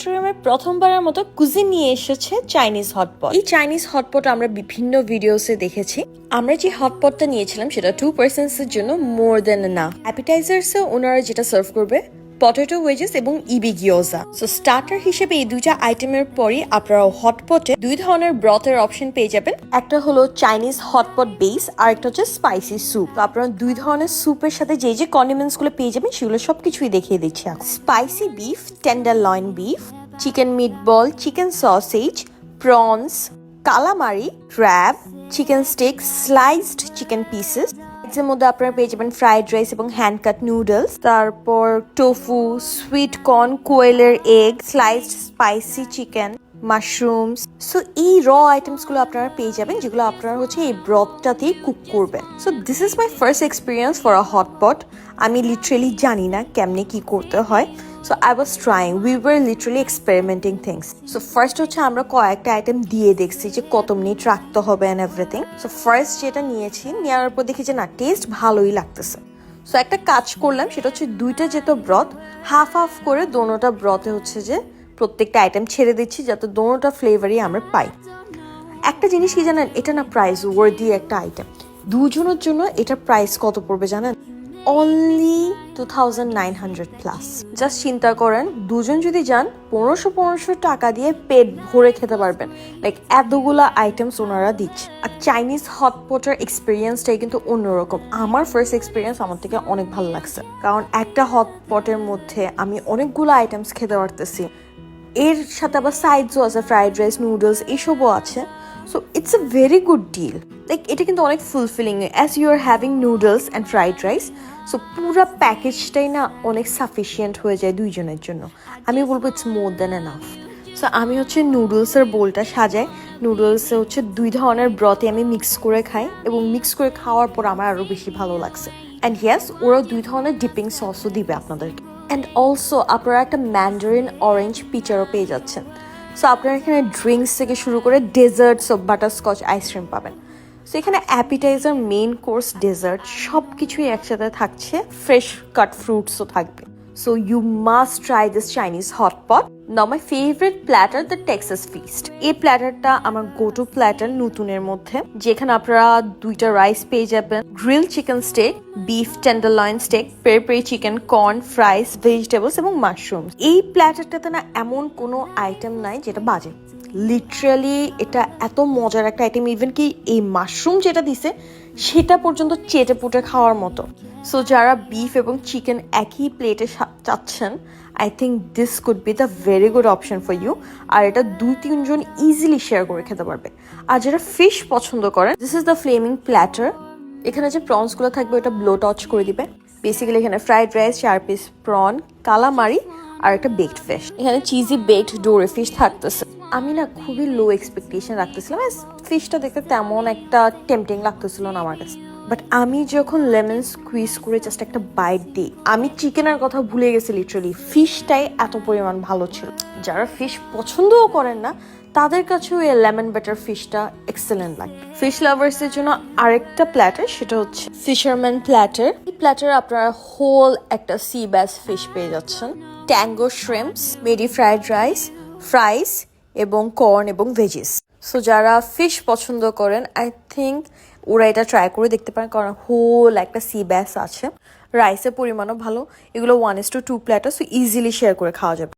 চট্টগ্রামে প্রথমবারের মতো কুজিন নিয়ে এসেছে চাইনিজ হটপট এই চাইনিজ হটপট আমরা বিভিন্ন ভিডিওসে দেখেছি। আমরা যে হটপটটা নিয়েছিলাম, সেটা টু পার্সেন্টসের জন্য মোর দেন না অ্যাপিটাইজার্সে ওনারা যেটা সার্ভ করবে পটেটো ওয়েজেস এবং ইবি গিয়োজা সো স্টার্টার হিসেবে এই দুইটা আইটেমের পরই আপনারা হটপটে দুই ধরনের ব্রথের অপশন পেয়ে যাবেন। একটা হলো চাইনিজ হটপট বেস আর একটা হচ্ছে স্পাইসি স্যুপ তো আপনারা দুই ধরনের স্যুপের সাথে যে যে কন্ডিমেন্টসগুলো পেয়ে যাবেন, সেগুলো সবকিছুই দেখিয়ে দিচ্ছি spicy beef tenderloin beef chicken meatball chicken sausage prawns calamari crab chicken stick sliced chicken pieces এর মধ্যে আপনারা পেয়ে যাবেন ফ্রাইড রাইস এবং হ্যান্ড কাট নুডলস তারপর টোফু সুইট কর্ন কোয়েলের egg sliced spicy chicken mushrooms so এই র আইটেমসগুলো আপনারা পেয়ে যাবেন, যেগুলো আপনারা হচ্ছে এই ব্রথটাতেই কুক করবেন। So this is my first experience for a hotpot আমি লিটারেলি জানি না কেমনে কি করতে হয়। So I was trying we were literally experimenting things so first হচ্ছে আমরা কয়েকটা আইটেম দিয়ে দেখছি যে কত মিনিট রাখতে হবে অ্যান্ড এভরিথিং সো ফার্স্ট যেটা নিয়েছি, নেওয়ার পর দেখি যে না টেস্ট ভালোই লাগতেছে। সো একটা কাজ করলাম, সেটা হচ্ছে দুইটা যেত ব্রথ হাফ হাফ করে দোনোটা ব্রথে হচ্ছে যে প্রত্যেকটা আইটেম ছেড়ে দিচ্ছি যাতে দোনোটা ফ্লেভারই আমরা পাই। একটা জিনিস কি জানেন? এটা না প্রাইস ওয়ার্দি একটা আইটেম দুজনের জন্য এটা প্রাইস কত পড়বে জানেন? Only two thousand nine hundred plus just চিন্তা করেন, দুজন যদি যান, পনেরোশো পনেরোশো টাকা দিয়ে পেট ভরে খেতে পারবেন। লাইক এতগুলা আইটেমস ওনারা দিচ্ছে। আর চাইনিজ হটপটের এক্সপিরিয়েন্সটাই কিন্তু অন্যরকম। আমার ফার্স্ট এক্সপিরিয়েন্স আমার থেকে অনেক ভালো লাগছে। কারণ একটা হটপটের মধ্যে আমি অনেকগুলো আইটেমস খেতে পারতেছি। এর সাথে আবার সাইডসও আছে ফ্রাইড রাইস নুডলস এসবও আছে। So it's a very good deal like এটা কিন্তু অনেক fulfilling as you are having noodles and fried rice so পুরো প্যাকেজটাই না অনেক সাফিসিয়েন্ট হয়ে যায় দুইজনের জন্য। আমি বলব it's more than enough so আমি হচ্ছে নুডলসের বোলটা সাজাই। নুডলসে হচ্ছে দুই ধরনের ব্রথে আমি মিক্স করে খাই এবং মিক্স করে খাওয়ার পর আমার আরও বেশি ভালো লাগছে। অ্যান্ড ইয়েস ওরা দুই ধরনের ডিপিং সসও দিবে আপনাদেরকে। অ্যান্ড অলসো আপনারা একটা ম্যান্ডারিন অরেঞ্জ পিচারও পেয়ে যাচ্ছেন। সো আপনারা এখানে ড্রিঙ্কস থেকে শুরু করে ডেজার্টস ও বাটারস্কচ আইসক্রিম পাবেন। সো এখানে অ্যাপিটাইজার মেইন কোর্স ডেজার্ট সব কিছুই একসাথে থাকছে। ফ্রেশ কাট ফ্রুটসও থাকবে। So you must try this Chinese hotpot now my favourite platter the Texas feast এই প্ল্যাটারটা আমার গো টু প্ল্যাটার নতুনের মধ্যে, যেখানে আপনারা দুইটা রাইস পেয়ে যাবেন grill chicken steak beef tenderloin steak peri chicken corn fries vegetables এবং মাশরুম এই প্ল্যাটারটাতে না এমন কোনো আইটেম নাই যেটা বাজে। লিটারালি এটা এত মজার একটা আইটেম ইভেন কি এই মাশরুম যেটা দিছে, সেটা পর্যন্ত চেটে পুটে খাওয়ার মতো। সো যারা বিফ এবং চিকেন একই প্লেটে চাচ্ছেন I think this could be the very good option for you আর এটা দুই তিনজন ইজিলি শেয়ার করে খেতে পারবে। আর যারা ফিশ পছন্দ করেন this is the flaming platter এখানে যে প্রনসগুলো থাকবে, ওটা ব্লো টচ করে দিবে। বেসিক্যালি এখানে ফ্রাইড রাইস চার পিস প্রন কালামারি আর একটা বেকড ফিশ এখানে চিজি বেকড ডোরে ফিশ থাকতেছে। আমি না খুবই লো এক্সপেকটেশন রাখতেছিলাম ফিশটা দেখতে তেমন একটা টেম্পটিং লাগতেছিল না আমার কাছে। বাট আমি যখন লেমন স্কুইজ করে জাস্ট একটা বাইট দিই, আমি চিকেনের কথা ভুলে গেছি লিটারালি ফিশটাই এত পরিমাণ ভালো ছিল। যারা ফিশ পছন্দও করেন না, তাদের কাছেও এই লেমন বাটার ফিশটা এক্সেলেন্ট লাগে। ফিশ লাভার্সের জন্য আরেকটা প্ল্যাটার সেটা হচ্ছে ফিশারম্যান প্ল্যাটার এই প্ল্যাটার আপনারা হোল একটা সি ব্যাস ফিশ পেয়ে যাচ্ছেন। ট্যাঙ্গো শ্রিম্পস মেডি ফ্রায়েড রাইস, ফ্রাইস এবং কর্ন এবং ভেজিস। সো যারা ফিশ পছন্দ করেন, আই থিঙ্ক ওরা এটা ট্রাই করে দেখতে পারেন, কারণ হোল একটা সি ব্যাস আছে। রাইসের পরিমাণও ভালো, এগুলো one is to two platter so easily share করে খাওয়া যাবে।